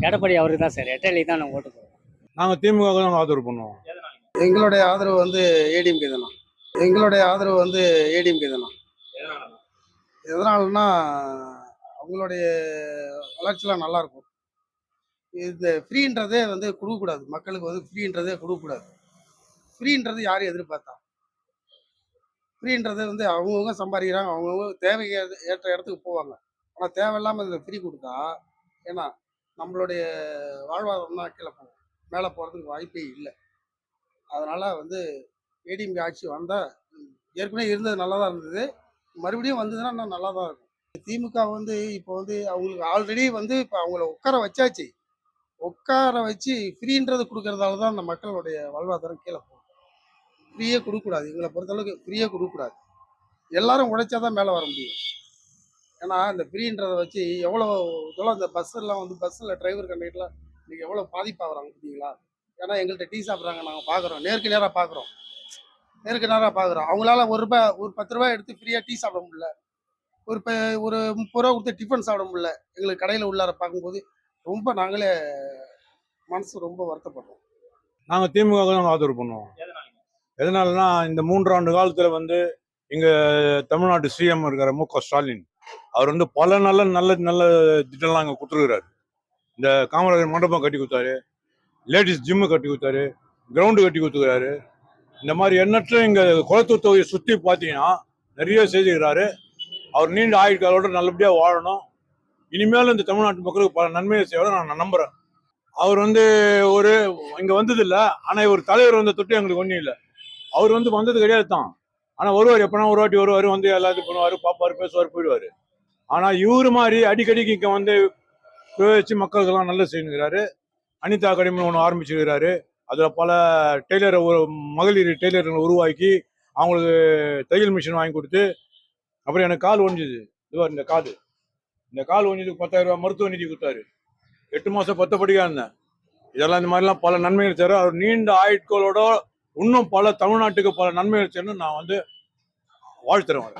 எடப்பாடி அவருக்கு தான் சார். எட்டலி தான் நாங்கள் ஓட்டு போடுவோம் நாங்கள் திமுக தான் ஆதரவு பண்ணுவோம். எங்களுடைய ஆதரவு வந்து ஏடிஎம்கே தானா? எங்களுடைய ஆதரவு வந்து ஏடிஎம்கே தானா? எதனாலனா அவங்களுடைய வளர்ச்சிலாம் நல்லா இருக்கும். இந்த ஃப்ரீன்றதே வந்து கொடுக்கக்கூடாது. மக்களுக்கு வந்து ஃப்ரீன்றதே கொடுக்கக்கூடாது. ஃப்ரீன்றது யாரும் எதிர்பார்த்தா? ஃப்ரீன்றது வந்து அவங்கவுங்க சம்பாதிக்கிறாங்க. அவங்கவுங்க தேவைக்கு ஏற்ற- ஏற்ற இடத்துக்கு போவாங்க. ஆனால் தேவையில்லாமல் இதில் ஃப்ரீ கொடுத்தா ஏன்னா நம்மளுடைய வாழ்வாதாரம் தான் கீழே போகும். மேலே போகிறதுக்கு வாய்ப்பே இல்லை. அதனால் வந்து ஏடிஎம்கே ஆட்சி வந்தால் ஏற்கனவே இருந்தது நல்லா தான் இருந்தது. மறுபடியும் வந்ததுன்னா இன்னும் நல்லா தான் இருக்கும். திமுக வந்து இப்போ வந்து அவங்களுக்கு ஆல்ரெடி வந்து இப்போ அவங்கள உட்கார வச்சாச்சு. உட்கார வச்சு ஃப்ரீன்றது கொடுக்கறதால தான் அந்த மக்களுடைய வாழ்வாதாரம் கீழே போகும் ஃப்ரீயே கொடுக்கக்கூடாது. எங்களை பொறுத்தளவுக்கு ஃப்ரீயே கொடுக்கக்கூடாது. எல்லாரும் உழைச்சா தான் மேலே வர முடியும். ஏன்னா இந்த ஃப்ரீன்றதை வச்சு எவ்வளோ எவ்வளோ இந்த பஸ்ஸெல்லாம் வந்து பஸ்ஸில் டிரைவர் கண்டக்டர்லாம் இன்றைக்கி எவ்வளோ பாதிப்பாகிறாங்க பார்த்தீங்களா? ஏன்னா எங்கள்கிட்ட டீ சாப்பிட்றாங்க நாங்கள் பார்க்குறோம் நேருக்கு நேராக பார்க்குறோம் நேருக்கு நேராக பார்க்குறோம் அவங்களால ஒரு ரூபாய் ஒரு பத்து ரூபாய் எடுத்து ஃப்ரீயாக டீ சாப்பிட முடியல. ஒரு ப ஒரு முப்பது ரூபா கொடுத்து டிஃபன் சாப்பிட முடியல. எங்களுக்கு கடையில் உள்ளார பார்க்கும்போது ரொம்ப நாங்களே மனசு ரொம்ப வருத்தப்படுறோம். நாங்கள் திமுக தான் ஆதரவு பண்ணுவோம். எதனாலனா இந்த மூன்றாண்டு காலத்தில் வந்து இங்கே தமிழ்நாட்டு சிஎம் இருக்கிற மு க ஸ்டாலின். அவர் வந்து பல நல்ல நல்ல நல்ல திட்டம்லாம் அங்கே கொடுத்துருக்குறாரு. இந்த காமராஜர் மண்டபம் கட்டி கொடுத்தாரு. லேடிஸ் ஜிம்மு கட்டி கொடுத்தாரு. கிரவுண்டு கட்டி கொடுத்துக்கிறாரு இந்த மாதிரி எண்ணற்ற இங்கே குளத்தூர் தொகையை சுற்றி பார்த்தீங்கன்னா நிறைய செய்திருக்கிறாரு. அவர் நீண்ட ஆயுட்காலோட நல்லபடியாக வாழணும். இனிமேலும் இந்த தமிழ்நாட்டு மக்களுக்கு பல நன்மையை செய்வதை நான் நம்புகிறேன் அவர் வந்து ஒரு இங்கே வந்ததில்ல. ஆனால் இவர் தலைவர் வந்த தொட்டு எங்களுக்கு ஒன்றும் இல்லை. அவர் வந்து வந்தது கிடையாது தான் ஆனால் வருவார் எப்பனா ஒரு வாட்டி வருவார் வந்து எல்லாத்தையும் பண்ணுவார் பார்ப்பார் பேசுவார் போயிடுவார். ஆனால் இவர் மாதிரி அடிக்கடிக்கு இங்கே வந்து வச்சு மக்களுக்கெல்லாம் நல்லா செய்யணுங்கிறாரு. அனிதா அகாடமி ஒன்று ஆரம்பிச்சிருக்கிறாரு. அதில் பல டெய்லரை ஒரு மகளிர் டெய்லர்களை உருவாக்கி அவங்களுக்கு தையல் மிஷின் வாங்கி கொடுத்து அப்புறம் எனக்கு கால் ஒழிஞ்சுது இதுவார் இந்த காது. இந்த கால் ஒழிஞ்சதுக்கு பத்தாயிரம் ரூபாய் மருத்துவ நிதி கொடுத்தாரு. எட்டு மாதம் பத்து படிக்காக இருந்தேன். இதெல்லாம் இந்த மாதிரிலாம் பல நன்மைகள் தர அவர் நீண்ட ஆயுட்களோட இன்னும் பல தமிழ்நாட்டுக்கு பல நன்மைகள் செய்யணும்னு நான் வந்து வாழ்த்துறேன்.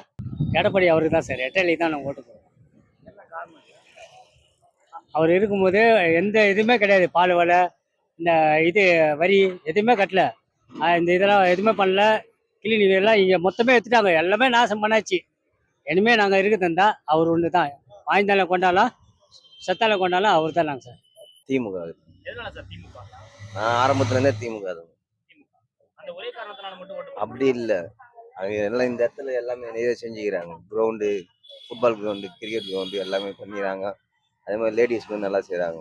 எடப்பாடி அவருக்கு தான் சார். எட்டலி தான் நாங்கள் ஓட்டு போடுவோம் அவர் இருக்கும்போது எந்த இதுவுமே கிடையாது. பால் விலை இந்த இது வரி எதுவுமே கட்டல. இந்த இதெல்லாம் எதுவுமே பண்ணல. கிளினிக் எல்லாம் இங்கே மொத்தமே எடுத்துட்டாங்க. எல்லாமே நாசம் பண்ணாச்சு. இனிமே நாங்கள் இருக்கு தந்தா அவர் ஒன்று தான். வாய்ந்தால கொண்டாலும் செத்தால கொண்டாலும் அவர் தான் நாங்கள் சார். திமுக சார் திமுக? நான் அப்படி இல்லை. அவங்க எல்லாம் இந்த இடத்துல எல்லாமே நிறைய செஞ்சுக்கிறாங்க. Ground football ground cricket ground எல்லாமே பண்ணிக்கிறாங்க. அதே மாதிரி லேடிஸ்க்கு நல்லா செய்கிறாங்க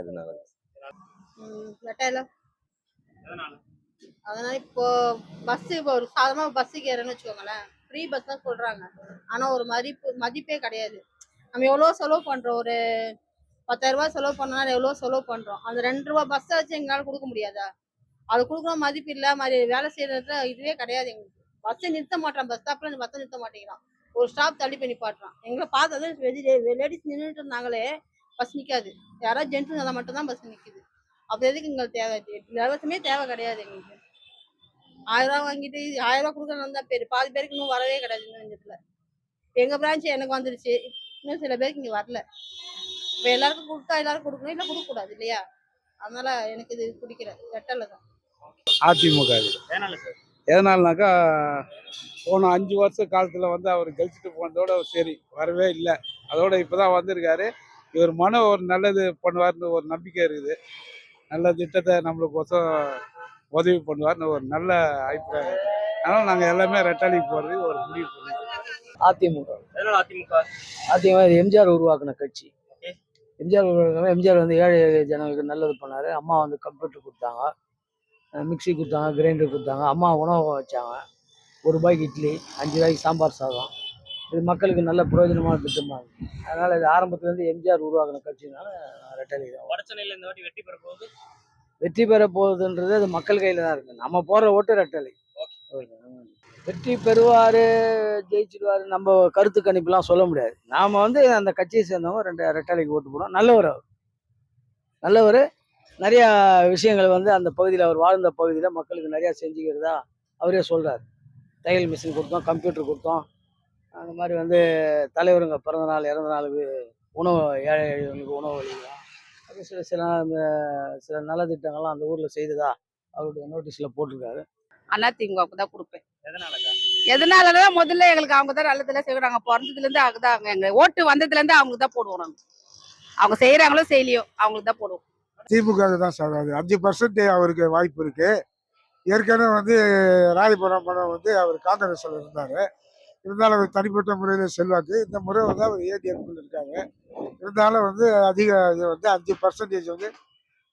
அதனால. அதனால இப்போ பஸ் இப்போ ஒரு சாதாரணமாக பஸ்ஸுக்கு ஏறன்னு வச்சுக்கோங்களேன். ஃப்ரீ பஸ் தான் சொல்றாங்க. ஆனா ஒரு மதிப்பு மதிப்பே கிடையாது. நம்ம எவ்வளோ செலவு பண்றோம்? ஒரு பத்தாயிரம் ரூபாய் செலவு பண்ணாலும் எவ்வளோ செலவு பண்றோம்? அந்த ரெண்டு ரூபா பஸ்ஸை வச்சு எங்களால கொடுக்க முடியாதா? அது கொடுக்குற மதிப்பு இல்லை மாதிரி வேலை செய்யறதுல இதுவே கிடையாது எங்களுக்கு. பஸ்ஸை நிறுத்த மாட்டான் பஸ் ஸ்டாப்ல பஸ்ஸை நிறுத்த மாட்டேங்கிறான். ஒரு ஸ்டாப் தள்ளி பண்ணி பாட்டுறான் எங்களை பார்த்தது லேடிஸ் நின்றுட்டு இருந்தாங்களே பஸ் நிற்காது யாராவது ஜென்ட்ஸ் இருந்தால் மட்டும்தான் பஸ் நிற்குது அப்போ எதுக்கு எங்களுக்கு தேவை? இலவசமே தேவை கிடையாது எங்களுக்கு. ஆயிரம் ரூபா வாங்கிட்டு ஆயிரம் ரூபா கொடுக்கணும் தான் பேர். பாதி பேருக்கு இன்னும் வரவே கிடையாது இந்த இடத்துல. எங்கள் பிரான்ச் எனக்கு வந்துருச்சு. இன்னும் சில பேருக்கு இங்கே வரல. இப்போ எல்லாருக்கும் கொடுத்தா எல்லாருக்கும் கொடுக்கணும். இல்லை கொடுக்கக்கூடாது இல்லையா? அதனால எனக்கு இது பிடிக்கல. வெட்டலை தான் அதிமுக எதனாலனாக்கா போன அஞ்சு வருஷ காலத்தில் வந்து அவர் கழிச்சிட்டு போனதோட சரி வரவே இல்லை. அதோட இப்போ தான் வந்திருக்காரு. இவர் மன ஒரு நல்லது பண்ணுவார்னு ஒரு நம்பிக்கை இருக்குது. நல்ல திட்டத்தை நம்மளுக்கோசம் உதவி பண்ணுவார்னு ஒரு நல்ல அபிப்பிராயம். அதனால நாங்கள் எல்லாமே ரெட்டாலிக்கு போகிறது ஒரு முடிவு பண்ணி அதிமுக. அதிமுக? அதிமுக எம்ஜிஆர் உருவாக்கின கட்சி. எம்ஜிஆர் உருவாக்கின எம்ஜிஆர் வந்து ஏழை ஜனங்களுக்கு நல்லது பண்ணாரு. அம்மா வந்து கம்ப்யூட்டர் கொடுத்தாங்க. மிக்ஸி கொடுத்தாங்க கிரைண்டர் கொடுத்தாங்க. அம்மா உணவு வச்சாங்க. ஒரு ரூபாய்க்கு இட்லி அஞ்சு ரூபாய்க்கு சாம்பார் சாதம். இது மக்களுக்கு நல்ல பிரயோஜனமான திட்டமாக இருக்கு அதனால இது ஆரம்பத்துலேருந்து எம்ஜிஆர் உருவாக்கின கட்சினால ரெட்டலி தான் வடச்சென்னையில இந்த வாட்டி வெற்றி பெற போகுது? வெற்றி பெற போகுதுன்றது அது மக்கள் கையில் தான் இருக்கு. நம்ம போடுற ஓட்டு ரெட்டலை வெற்றி பெறுவார் ஜெயிச்சிடுவார் நம்ம கருத்து கணிப்புலாம் சொல்ல முடியாது. நாம் வந்து அந்த கட்சியை சேர்ந்தவங்க ரெண்டு ரெட்டலைக்கு ஓட்டு போடுவோம். நல்லவர் அவர். நல்லவர் நிறையா விஷயங்கள் வந்து அந்த பகுதியில் அவர் வாழ்ந்த பகுதியில் மக்களுக்கு நிறையா செஞ்சுக்கிறதா அவரே சொல்கிறார் தையல் மிஷின் கொடுத்தோம் கம்ப்யூட்டர் கொடுத்தோம். அந்த மாதிரி வந்து தலைவருங்க பிறந்த நாள் இறந்த நாளுக்கு உணவு ஏழை எளியவங்களுக்கு உணவு வழங்குகிறோம் அது சில சில அந்த சில நலத்திட்டங்கள்லாம் அந்த ஊரில் செய்ததா அவருடைய நோட்டீஸில் போட்டிருக்காரு. அதிமுகவுக்கு தான் கொடுப்பேன். எதனாலக்கா எதனாலனா முதல்ல எங்களுக்கு அவங்க தான் நல்லதெல்லாம் செய்கிறாங்க பிறந்ததுலேருந்து அவங்க தான் எங்க ஓட்டு வந்ததுலேருந்து அவங்களுக்கு தான் போடுவோம் நாங்கள் அவங்க செய்கிறாங்களோ செய்யலையோ அவங்களுக்கு தான் போடுவோம். திமுக தான் சார் அது. அஞ்சு பர்சன்ட் அவருக்கு வாய்ப்பு இருக்கு. ஏற்கனவே வந்து ராயபுரம் மனம் வந்து அவர் காங்கிரஸில் இருந்தார். இருந்தாலும் அவர் தனிப்பட்ட முறையில் செல்வாக்கு. இந்த முறை வந்து அவர் ஏடிஎம்ல இருக்காங்க இருந்தாலும் வந்து அதிக இது வந்து அஞ்சு பர்சன்டேஜ் வந்து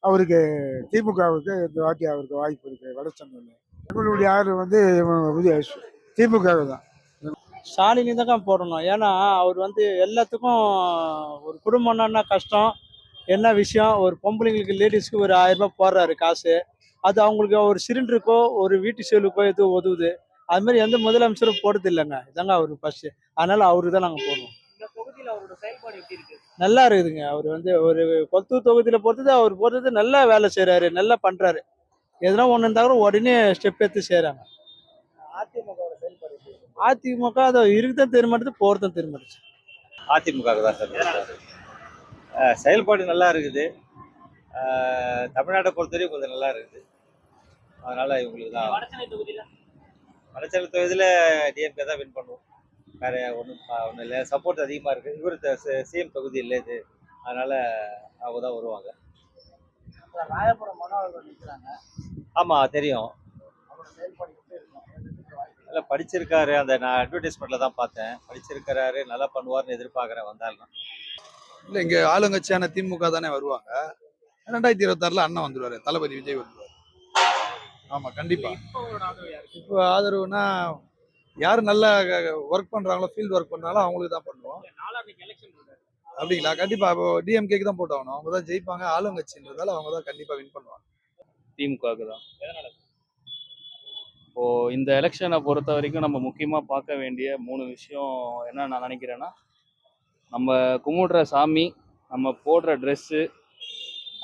அவருக்கு திமுகவுக்கு இந்த வாட்டி அவருக்கு வாய்ப்பு இருக்கு. வடச்சென்னையில் எங்களுடைய ஆறு வந்து திமுக தான். ஸ்டாலின் தான் போடணும். ஏன்னா அவர் வந்து எல்லாத்துக்கும் ஒரு குடும்பம்னா கஷ்டம். என்ன விஷயம்? ஒரு பொம்பளைங்களுக்கு லேடிஸ்க்கு ஒரு ஆயிரம் ரூபாய் போடுறாரு காசு. அது அவங்களுக்கு ஒரு சிலிண்டருக்கோ ஒரு வீட்டு செலவுக்கோ எது உதவுது. அது மாதிரி எந்த முதலமைச்சரும் போடுறது இல்லைங்க. இதாங்க அவர் ஃபர்ஸ்ட் அதனால அவருக்கு தான் நாங்கள் போடுவோம் நல்லா இருக்குதுங்க. அவர் வந்து ஒரு கொத்தூர் தொகுதியில் பொறுத்தது அவர் பொறுத்தது நல்லா வேலை செய்கிறாரு நல்லா பண்ணுறாரு எதனா ஒன்று இருந்தால் கூட உடனே ஸ்டெப் எடுத்து செய்கிறாங்க அதிமுக அதை இருக்குதான் தெரிய மாட்டேது போகிறதும் தெரிய மாட்டேது அதிமுக தான் சார்? செயல்பாடு நல்லா இருக்குது. தமிழ்நாட்டை பொறுத்தவரைக்கும் கொஞ்சம் நல்லா இருக்குது. அதனால இவங்களுக்கு தான் வடச்சென்னை தொகுதியில்? டிஎம்கே தான் வின் பண்ணுவோம். வேற ஒன்றும் ஒன்றும் இல்லை. சப்போர்ட் அதிகமாக இருக்குது இவர் சிஎம் தொகுதி இல்லை இது. அதனால அவங்க தான் வருவாங்க. ராயபுரம் மனோகர் நிற்கிறாங்க ஆமாம் தெரியும். இல்லை படிச்சிருக்காரு. அந்த நான் அட்வர்டைஸ்மெண்ட்டில் தான் பார்த்தேன். படிச்சிருக்கிறாரு நல்லா பண்ணுவார்னு எதிர்பார்க்குறேன் வந்தாலும் இல்லை இங்கே ஆளுங்கட்சியான திமுக தானே வருவாங்க. ரெண்டாயிரத்தி இருபத்தாறில் அண்ணன் வந்துடுவார் தளபதி விஜய் வந்துடுவார் ஆமாம் கண்டிப்பாக இப்போ ஆதரவுனா யார் நல்லா ஒர்க் பண்ணுறாங்களோ ஃபீல்டு ஒர்க் பண்ணுறாங்களோ அவங்களுக்கு தான் பண்ணுவோம். அப்படிங்களா? கண்டிப்பாக இப்போ டிஎம்கேக்கு தான் போட்டாகணும் அவங்க தான் ஜெயிப்பாங்க ஆளுங்கட்சின்றதால அவங்க தான் கண்டிப்பாக வின் பண்ணுவாங்க. திமுகவுக்கு தான். இப்போது இப்போ இந்த எலெக்ஷனை பொறுத்த வரைக்கும் நம்ம முக்கியமாக பார்க்க வேண்டிய மூணு விஷயம் என்ன நான் நினைக்கிறேன்னா நம்ம கும்பிடுற சாமி நம்ம போடுற ட்ரெஸ்ஸு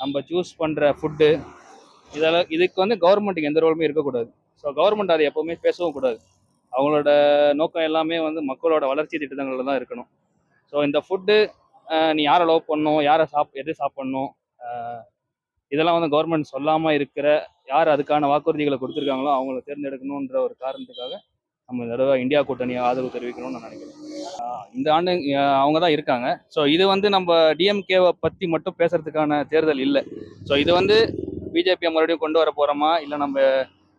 நம்ம சூஸ் பண்ணுற ஃபுட்டு இதெல்லாம் இதுக்கு வந்து கவர்மெண்ட்டுக்கு எந்த ரோலுமே இருக்கக்கூடாது. ஸோ கவர்மெண்ட் அதை எப்போவுமே பேசவும் கூடாது. அவங்களோட நோக்கம் எல்லாமே வந்து மக்களோட வளர்ச்சி திட்டங்களில் தான் இருக்கணும். ஸோ இந்த ஃபுட்டு நீ யாரை லவ் பண்ணணும் யாரை சாப் எது சாப்பிட்ணும் இதெல்லாம் வந்து கவர்மெண்ட் சொல்லாமல் இருக்கிற யார் அதுக்கான வாக்குறுதிகளை கொடுத்துருக்காங்களோ அவங்கள தேர்ந்தெடுக்கணுன்ற ஒரு காரணத்துக்காக நம்ம இந்த தடவை இந்தியா கூட்டணி ஆதரவு தெரிவிக்கணும்னு நான் நினைக்கிறேன். இந்த ஆண்டு அவங்க தான் இருக்காங்க. ஸோ இது வந்து நம்ம டிஎம்கேவை பற்றி மட்டும் பேசுறதுக்கான தேர்தல் இல்லை. ஸோ இது வந்து பிஜேபியை மறுபடியும் கொண்டு வர போகிறோமா இல்லை நம்ம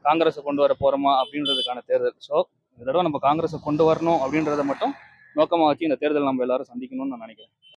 காங்கிரஸை கொண்டு வர போகிறோமா அப்படின்றதுக்கான தேர்தல். ஸோ இந்த தடவை நம்ம காங்கிரஸை கொண்டு வரணும் அப்படின்றத மட்டும் நோக்கமாக வச்சு இந்த தேர்தல் நம்ம எல்லாரும் சந்திக்கணும்னு நான் நினைக்கிறேன்.